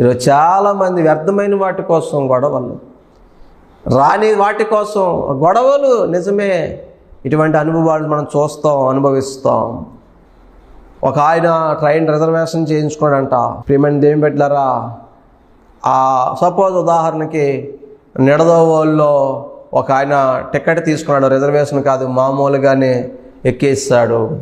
ఈరోజు చాలామంది వ్యర్థమైన వాటి కోసం గొడవలు రాని వాటి కోసం గొడవలు నిజమే. ఇటువంటి అనుభవాలు మనం చూస్తాం అనుభవిస్తాం. ఒక ఆయన ట్రైన్ రిజర్వేషన్ చేయించుకోడంట. పేమెంట్ దేవి పెట్టారా ఆ సపోజ్ ఉదాహరణకి నిడదవోల్లో ఒక ఆయన టికెట్ తీసుకున్నాడు రిజర్వేషన్ కాదు మామూలుగానే ఎక్కేసాడు.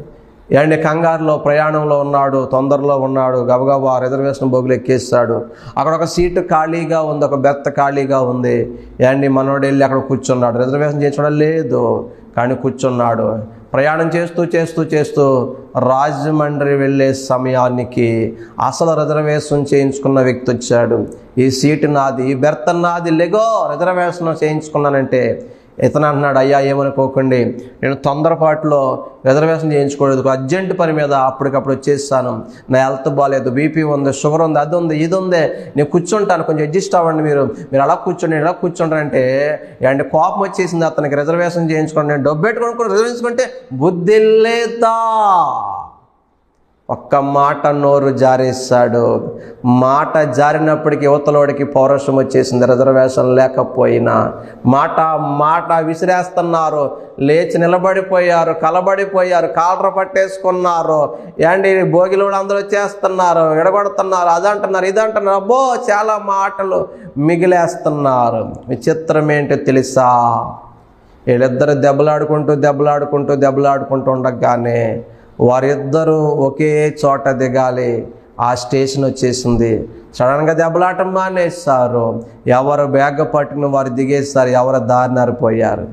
ఏండి కంగారులో ప్రయాణంలో ఉన్నాడు తొందరలో ఉన్నాడు గబగబా రిజర్వేషన్ బోగులు ఎక్కేస్తాడు. అక్కడ ఒక సీటు ఖాళీగా ఉంది ఒక బెత్త ఖాళీగా ఉంది. ఏండి మనోడు వెళ్ళి అక్కడ కూర్చున్నాడు. రిజర్వేషన్ చేయించడం లేదు కానీ కూర్చున్నాడు. ప్రయాణం చేస్తూ చేస్తూ చేస్తూ రాజమండ్రి వెళ్ళే సమయానికి అసలు రిజర్వేషన్ చేయించుకున్న వ్యక్తి వచ్చాడు. ఈ సీటు నాది ఈ బెర్త నాది లెగో రిజర్వేషన్ చేయించుకున్నానంటే ఇతను అంటున్నాడు అయ్యా ఏమనుకోకండి. నేను తొందరపాటులో రిజర్వేషన్ చేయించుకోలేదు. అర్జెంట్ పని మీద అప్పటికప్పుడు వచ్చేస్తాను. నా హెల్త్ బాగాలేదు బీపీ ఉంది షుగర్ ఉంది అది ఉంది ఇది ఉంది. నేను కూర్చుంటాను. కొంచెం అడ్జస్ట్ అవ్వండి మీరు. మీరు అలా కూర్చోండి నేను ఎలా కూర్చుంటారంటే అంటే కోపం వచ్చేసింది అతనికి. రిజర్వేషన్ చేయించుకోండి. నేను డబ్బు పెట్టుకొని రిజర్వేషన్ అంటే బుద్ధి లేదా? ఒక్క మాట నోరు జారేస్తాడు. మాట జారినప్పటికీ యువతలోడికి పౌరుషం వచ్చేసింది. రిజర్వేషన్ లేకపోయినా మాట మాట విసిరేస్తున్నారు. లేచి నిలబడిపోయారు కలబడిపోయారు కాలర పట్టేసుకున్నారు. ఏంటి భోగిలో అందరూ చేస్తున్నారు విడగొడుతున్నారు అదంటున్నారు ఇదంటున్నారు అబ్బో చాలా మాటలు మిగిలేస్తున్నారు. విచిత్రం ఏంటో తెలుసా? వీళ్ళిద్దరు దెబ్బలాడుకుంటూ దెబ్బలాడుకుంటూ దెబ్బలాడుకుంటూ ఉండగానే వారిద్దరూ ఒకే చోట దిగాలి. ఆ స్టేషన్ వచ్చేసింది. సడన్గా దెబ్బలాటం మానేస్తారు ఎవరు బ్యాగ్ పట్టుకుని వారు దిగేస్తారు ఎవరు దారినారిపోయారు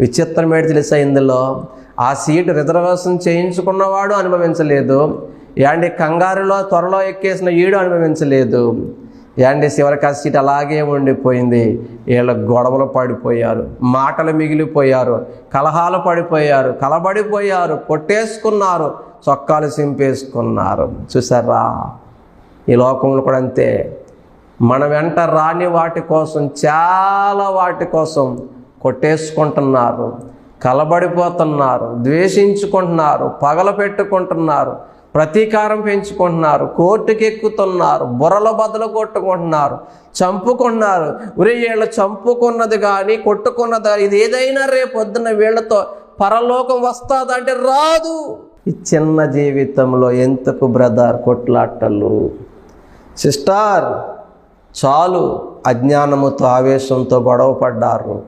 విచిత్రం ఏంటి తెలుసా ఇందులో? ఆ సీటు రిజర్వేషన్ చేయించుకున్నవాడు అనుభవించలేదు. యాండి కంగారులో త్వరలో ఎక్కేసిన ఈడు అనుభవించలేదు. యాండి చివరికి ఆ సీట్ అలాగే ఉండిపోయింది. వీళ్ళ గొడవలు పడిపోయారు. మాటలు మిగిలిపోయారు. కలహాలు పడిపోయారు. కలబడిపోయారు. కొట్టేసుకున్నారు. చొక్కాలు సింపేసుకున్నారు చూసారా ఈ లోకంలో కూడా అంతే. మన వెంట రాని వాటి కోసం చాలా వాటి కోసం కొట్టేసుకుంటున్నారు. కలబడిపోతున్నారు. ద్వేషించుకుంటున్నారు. పగల పెట్టుకుంటున్నారు ప్రతీకారం పెంచుకుంటున్నారు కోర్టుకెక్కుతున్నారు బుర్రల బదులు కొట్టుకుంటున్నారు చంపుకున్నారు. ఉరే వీళ్ళు చంపుకున్నది కానీ కొట్టుకున్నది ఇది ఏదైనా రేపు వీళ్ళతో పరలోకం వస్తుందంటే రాదు. ఈ చిన్న జీవితంలో ఎంతకు బ్రదర్ కొట్లాటలు? సిస్టార్ చాలు అజ్ఞానముతో ఆవేశంతో గొడవపడ్డారు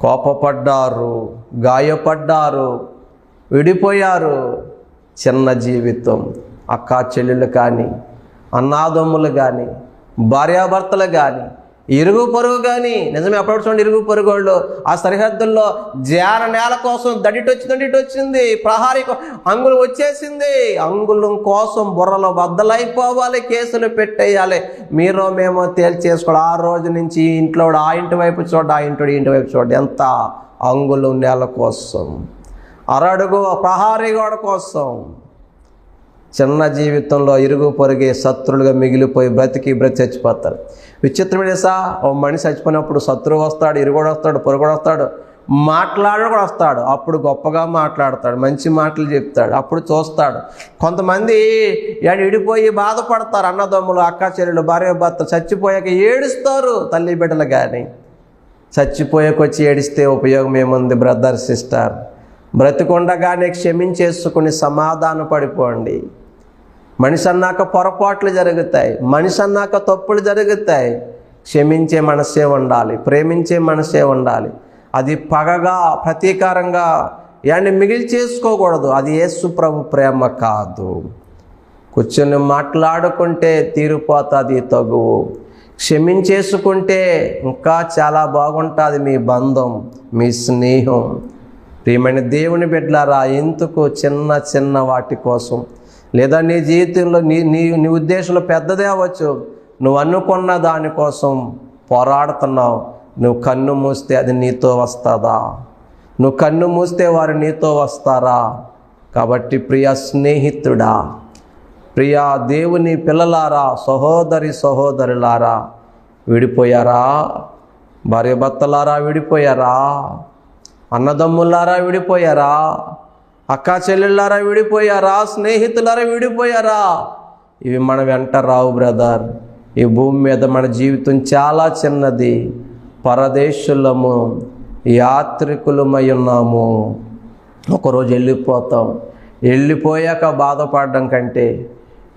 కోపపడ్డారు గాయపడ్డారు విడిపోయారు. చిన్న జీవితం అక్క చెల్లెలు కానీ అన్నాదమ్ములు కానీ భార్యాభర్తలు కానీ ఇరుగు పొరుగు కానీ నిజమే అప్పుడు చూడండి ఇరుగు పొరుగు వాళ్ళు ఆ సరిహద్దుల్లో జాన నేల కోసం దడిటి వచ్చింది దడిటి వచ్చింది ప్రహారీ అంగులు వచ్చేసింది. అంగుళం కోసం బుర్రలో బద్దలైపోవాలి కేసులు పెట్టేయాలి. మీరు మేము తేల్చేసుకోవాలి. ఆ రోజు నుంచి ఇంట్లో ఆ ఇంటి వైపు చూడ ఆ ఇంటి ఇంటి వైపు చూడ ఎంత అంగుళం నేల కోసం. అరడుగు ప్రహారీ గోడ కోసం చిన్న జీవితంలో ఇరుగు పొరిగే శత్రులుగా మిగిలిపోయి బ్రతికి బ్రతి చచ్చిపోతారు. విచిత్రమేసా ఓ మనిషి చచ్చిపోయినప్పుడు శత్రువు వస్తాడు ఇరుగుడు వస్తాడు పొరుగుడు వస్తాడు మాట్లాడు కూడా వస్తాడు. అప్పుడు గొప్పగా మాట్లాడతాడు మంచి మాటలు చెప్తాడు అప్పుడు చూస్తాడు. కొంతమంది విడిపోయి బాధపడతారు అన్నదమ్ములు అక్క చెల్లెలు భార్య భర్త చచ్చిపోయాక ఏడుస్తారు తల్లి బిడ్డలు కానీ చచ్చిపోయాకొచ్చి ఏడిస్తే ఉపయోగం ఏముంది బ్రదర్ సిస్టర్? బ్రతికొండగానే క్షమించేసుకుని సమాధాన పడిపోండి. మనిషి అన్నాక పొరపాట్లు జరుగుతాయి మనిషి అన్నాక తప్పులు జరుగుతాయి. క్షమించే మనసే ఉండాలి ప్రేమించే మనసే ఉండాలి. అది పగగా ప్రతీకారంగా యాన్ని మిగిలి చేసుకోకూడదు. అది యేసు ప్రభు ప్రేమ కాదు. కూర్చొని మాట్లాడుకుంటే తీరిపోతుంది తగువు. క్షమించేసుకుంటే ఇంకా చాలా బాగుంటుంది మీ బంధం మీ స్నేహం. ప్రియమైన దేవుని బిడ్డలారా ఎందుకు చిన్న చిన్న వాటి కోసం? లేదా నీ జీవితంలో నీ నీ నీ ఉద్దేశంలో పెద్దదే అవ్వచ్చు. నువ్వు అనుకున్న దానికోసం పోరాడుతున్నావు. నువ్వు కన్ను మూస్తే అది నీతో వస్తుందా? నువ్వు కన్ను మూస్తే వారు నీతో వస్తారా? కాబట్టి ప్రియ స్నేహితుడా ప్రియా దేవుని పిల్లలారా సహోదరి సహోదరులారా విడిపోయారా? భార్య భర్తలారా విడిపోయారా? అన్నదమ్ములారా విడిపోయారా? అక్కా చెల్లెళ్ళారా విడిపోయారా? స్నేహితులారా విడిపోయారా? ఇవి మన వెంట రావు బ్రదర్. ఈ భూమి మీద మన జీవితం చాలా చిన్నది. పరదేశులము యాత్రికులమై ఉన్నాము ఒకరోజు వెళ్ళిపోతాం. వెళ్ళిపోయాక బాధపడడం కంటే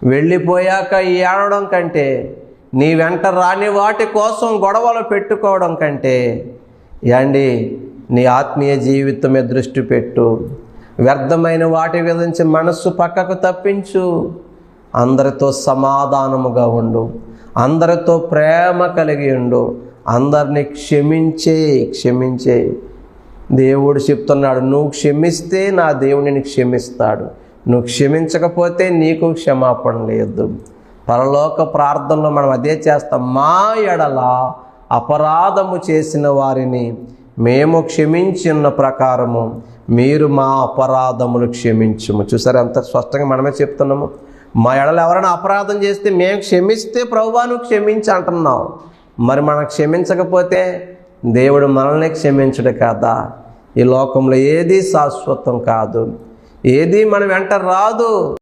వెళ్ళిపోయాక ఏడవడం కంటే నీ వెంట రాని వాటి కోసం గొడవలు పెట్టుకోవడం కంటే యాండి నీ ఆత్మీయ జీవితం మీద దృష్టి పెట్టు. వ్యర్థమైన వాటి గురించి మనస్సు పక్కకు తప్పించు. అందరితో సమాధానముగా ఉండు. అందరితో ప్రేమ కలిగి ఉండు. అందరినీ క్షమించే క్షమించే. దేవుడు చెప్తున్నాడు నువ్వు క్షమిస్తే నా దేవుడిని క్షమిస్తాడు. నువ్వు క్షమించకపోతే నీకు క్షమాపణ లేదు. పరలోక ప్రార్థనలో మనం అదే చేస్తాం. మా ఎడల అపరాధము చేసిన వారిని మేము క్షమించిన ప్రకారము మీరు మా అపరాధములు క్షమించము. చూసారు ఎంత స్పష్టంగా మనమే చెప్తున్నాము? మా ఎడలు ఎవరైనా అపరాధం చేస్తే మేము క్షమిస్తే ప్రభువా నువ్వు క్షమించి అంటున్నావు. మరి మనం క్షమించకపోతే దేవుడు మనల్ని క్షమించడు కదా? ఈ లోకంలో ఏది శాశ్వతం కాదు. ఏది మన వెంట రాదు.